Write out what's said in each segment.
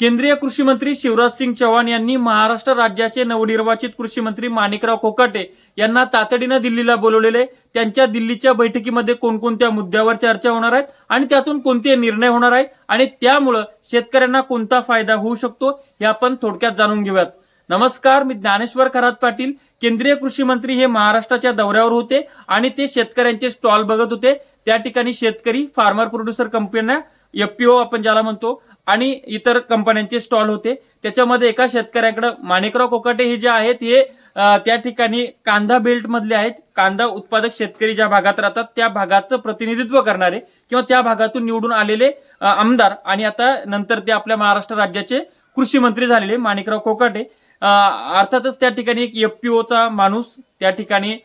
केंद्रीय कृषी मंत्री शिवराज सिंग चौहान यांनी महाराष्ट्र राज्याचे नवनिर्वाचित कृषी मंत्री माणिकराव कोकाटे यांना तातडीनं दिल्लीला बोलवलेले. त्यांच्या दिल्लीच्या बैठकीमध्ये कोणकोणत्या मुद्द्यावर चर्चा होणार आहेत आणि त्यातून कोणते निर्णय होणार आहेत आणि त्यामुळं शेतकऱ्यांना कोणता फायदा होऊ शकतो हे आपण थोडक्यात जाणून घेऊयात. नमस्कार मी ज्ञानेश्वर खरात पाटील. केंद्रीय कृषी मंत्री हे महाराष्ट्राच्या दौऱ्यावर होते आणि ते शेतकऱ्यांचे स्टॉल बघत होते. त्या ठिकाणी शेतकरी फार्मर प्रोड्युसर कंपन्या एफपीओ आपण ज्याला म्हणतो आणि इतर कंपन्यांचे स्टॉल होते. त्याच्यामध्ये एका शेतकऱ्याकडे माणिकराव कोकाटे हे जे आहेत हे त्या ठिकाणी कांदा बेल्ट मधले आहेत. कांदा उत्पादक शेतकरी ज्या भागात राहतात त्या भागाचं प्रतिनिधित्व करणारे किंवा त्या भागातून निवडून आलेले आमदार आणि आता नंतर ते आपल्या महाराष्ट्र राज्याचे कृषी मंत्री झालेले माणिकराव कोकाटे. अर्थातच त्या ठिकाणी एक एफपीओचा माणूस त्या ठिकाणी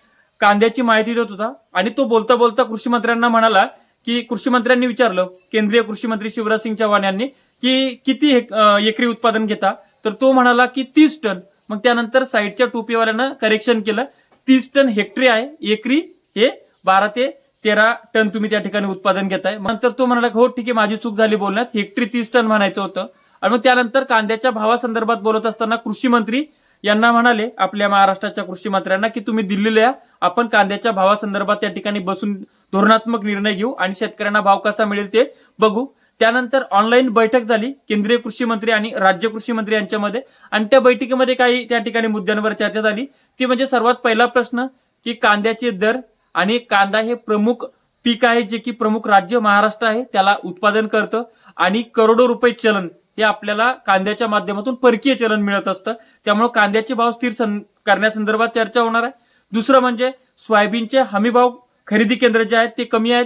कांद्याची माहिती देत होता आणि तो बोलता बोलता कृषी मंत्र्यांना म्हणाला की कृषी मंत्र्यांनी विचारलं. केंद्रीय कृषी मंत्री शिवराज सिंग चव्हाण यांनी की किती एकरी उत्पादन घेता? तर तो म्हणाला की तीस टन. मग त्यानंतर साईडच्या टोपीवाल्यानं करेक्शन केलं. तीस टन हेक्टरी आहे. एकरी हे बारा ते तेरा टन तुम्ही त्या ठिकाणी उत्पादन घेताय. नंतर तो म्हणाला हो ठीक आहे माझी चूक झाली बोलण्यात. हेक्टरी तीस टन म्हणायचं होतं. आणि मग त्यानंतर कांद्याच्या भावासंदर्भात बोलत असताना कृषी मंत्री यांना म्हणाले आपल्या महाराष्ट्राच्या कृषी मंत्र्यांना की तुम्ही दिल्लीला या. आपण कांद्याच्या भावासंदर्भात त्या ठिकाणी बसून धोरणात्मक निर्णय घेऊ आणि शेतकऱ्यांना भाव कसा मिळेल ते बघू. त्यानंतर ऑनलाईन बैठक झाली. केंद्रीय कृषी मंत्री आणि राज्य कृषी मंत्री यांच्यामध्ये. आणि त्या बैठकीमध्ये काही त्या ठिकाणी मुद्द्यांवर चर्चा झाली. ती म्हणजे सर्वात पहिला प्रश्न की कांद्याचे दर आणि कांदा हे प्रमुख पीक आहे जे की प्रमुख राज्य महाराष्ट्र आहे त्याला उत्पादन करतं. आणि करोडो रुपये चलन हे आपल्याला कांद्याच्या माध्यमातून परकीय चलन मिळत असतं. त्यामुळे कांद्याचे भाव स्थिर सं- करण्यासंदर्भात चर्चा होणार आहे. दुसरं म्हणजे सोयाबीनचे हमीभाव खरेदी केंद्र जे आहेत ते कमी आहेत.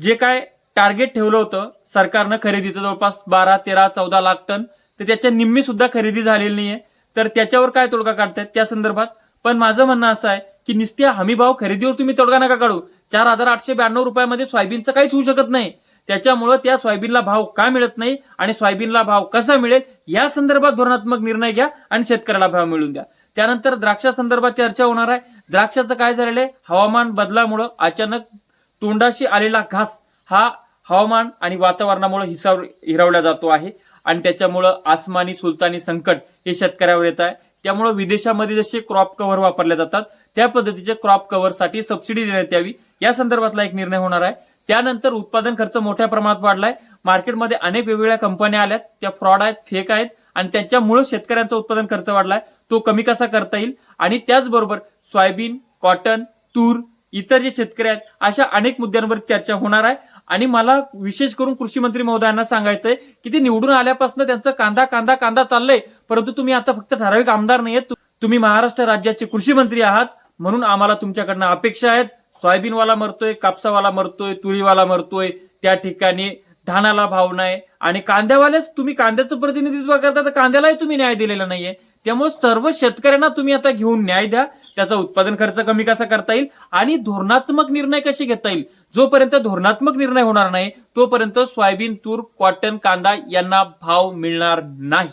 जे काय टार्गेट ठेवलं होतं सरकारनं खरेदीचं. जवळपास बारा तेरा चौदा लाख टन. तर त्याच्या निम्मी सुद्धा खरेदी झालेली नाहीये. तर त्याच्यावर काय तोडगा काढतायत? त्या संदर्भात पण माझं म्हणणं असं आहे की नुसत्या हमीभाव खरेदीवर तुम्ही तोडगा नका काढू. चार हजार आठशे ब्याण्णव रुपयामध्ये सोयाबीनचं काहीच होऊ शकत नाही. त्याच्यामुळं त्या सोयाबीनला भाव का मिळत नाही आणि सोयाबीनला भाव कसा मिळेल या संदर्भात धोरणात्मक निर्णय घ्या आणि शेतकऱ्याला भाव मिळून द्या. त्यानंतर द्राक्षा संदर्भात चर्चा होणार आहे. द्राक्षाचं काय झालेलं आहे? हवामान बदलामुळं अचानक तोंडाशी आलेला घास हा हवामान आणि वातावरणामुळे हिसाव हिरावला जातो आहे आणि त्याच्यामुळं आसमानी सुलतानी संकट हे शेतकऱ्यावर येत आहे. त्यामुळं विदेशामध्ये जसे क्रॉप कव्हर वापरले जातात त्या पद्धतीचे क्रॉप कव्हरसाठी सबसिडी देण्यात यावी. या संदर्भातला एक निर्णय होणार आहे. त्यानंतर उत्पादन खर्च मोठ्या प्रमाणात वाढलाय. मार्केटमध्ये अनेक वेगवेगळ्या कंपन्या आल्यात. त्या फ्रॉड आहेत फेक आहेत आणि त्याच्यामुळे शेतकऱ्यांचा उत्पादन खर्च वाढलाय. तो कमी कसा करता येईल? आणि त्याचबरोबर सोयाबीन कॉटन तूर इतर जे शेतकरी आहेत अशा अनेक मुद्द्यांवर चर्चा होणार आहे. आणि मला विशेष करून कृषी मंत्री महोदयांना सांगायचंय की ते निवडून आल्यापासून त्यांचं कांदा कांदा कांदा चाललंय. परंतु तुम्ही आता फक्त ठराविक आमदार नाहीयेत. तुम्ही महाराष्ट्र राज्याचे कृषी मंत्री आहात. म्हणून आम्हाला तुमच्याकडनं अपेक्षा आहेत. सोयाबीनवाला मरतोय कापसावाला मरतोय तुरीवाला मरतोय. त्या ठिकाणी धानाला भाव नाही. आणि कांद्यावाल्याच तुम्ही कांद्याचं प्रतिनिधित्व करता तर कांद्यालाही तुम्ही न्याय दिलेला नाहीये. त्यामुळे सर्व शेतकऱ्यांना तुम्ही आता घेऊन न्याय द्या. त्याचा उत्पादन खर्च कमी कसा करता येईल आणि धोरणात्मक निर्णय कसे घेता येईल? जोपर्यंत धोरणात्मक निर्णय होणार नाही तोपर्यंत सोयाबीन तूर कॉटन कांदा यांना भाव मिळणार नाही.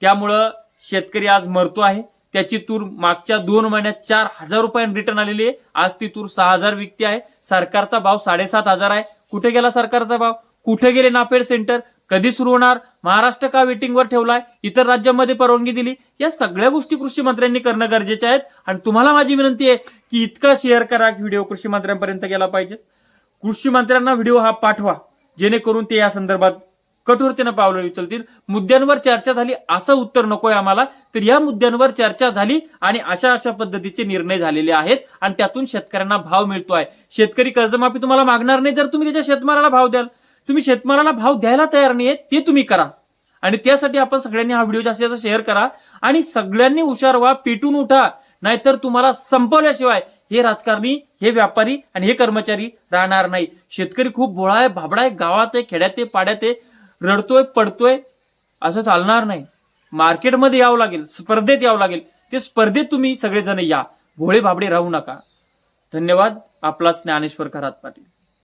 त्यामुळं शेतकरी आज मरतो आहे. त्याची तूर मागच्या दोन महिन्यात चार हजार रुपयांनी रिटर्न आलेली आहे. आज ती तूर सहा हजार विकते आहे. सरकारचा भाव साडेसात हजार आहे. कुठे गेला सरकारचा भाव? कुठे गेले नापेड सेंटर? कधी सुरू होणार? महाराष्ट्र का वेटिंगवर ठेवलाय? इतर राज्यांमध्ये परवानगी दिली. या सगळ्या गोष्टी कृषी मंत्र्यांनी करणं गरजेचे आहेत. आणि तुम्हाला माझी विनंती आहे की इतका शेअर करा व्हिडिओ कृषी मंत्र्यांपर्यंत गेला पाहिजे. कृषी मंत्र्यांना व्हिडिओ हा पाठवा. जेणेकरून ते या संदर्भात कठोरतेनं पावलं उचलतील. मुद्द्यांवर चर्चा झाली असं उत्तर नकोय आम्हाला. तर या मुद्द्यांवर चर्चा झाली आणि अशा अशा पद्धतीचे निर्णय झालेले आहेत. आणि त्यातून शेतकऱ्यांना भाव मिळतो आहे शेतकरी कर्जमाफी तुम्हाला मागणार नाही. जर तुम्ही त्याच्या शेतमालाला भाव द्याल तुम्ही शेतमालाला भाव द्यायला तयार नाहीये ते तुम्ही करा. आणि त्यासाठी आपण सगळ्यांनी हा व्हिडिओ जास्तीत जास्त शेअर करा आणि सगळ्यांनी हुशार व्हा पेटून उठा नाहीतर तुम्हाला संपवल्याशिवाय हे राजकारणी हे व्यापारी आणि हे कर्मचारी राहणार नाही. शेतकरी खूप भोळा आहे भाबडा आहे गावात आहे खेड्यात आहे पाड्यात आहे रडतोय पडतोय असं चालणार नाही. मार्केटमध्ये यावं लागेल स्पर्धेत यावं लागेल. ते स्पर्धेत तुम्ही सगळेजण या. भोळे भाबडे राहू नका. धन्यवाद. आपलाच ज्ञानेश्वर खरात पाटील.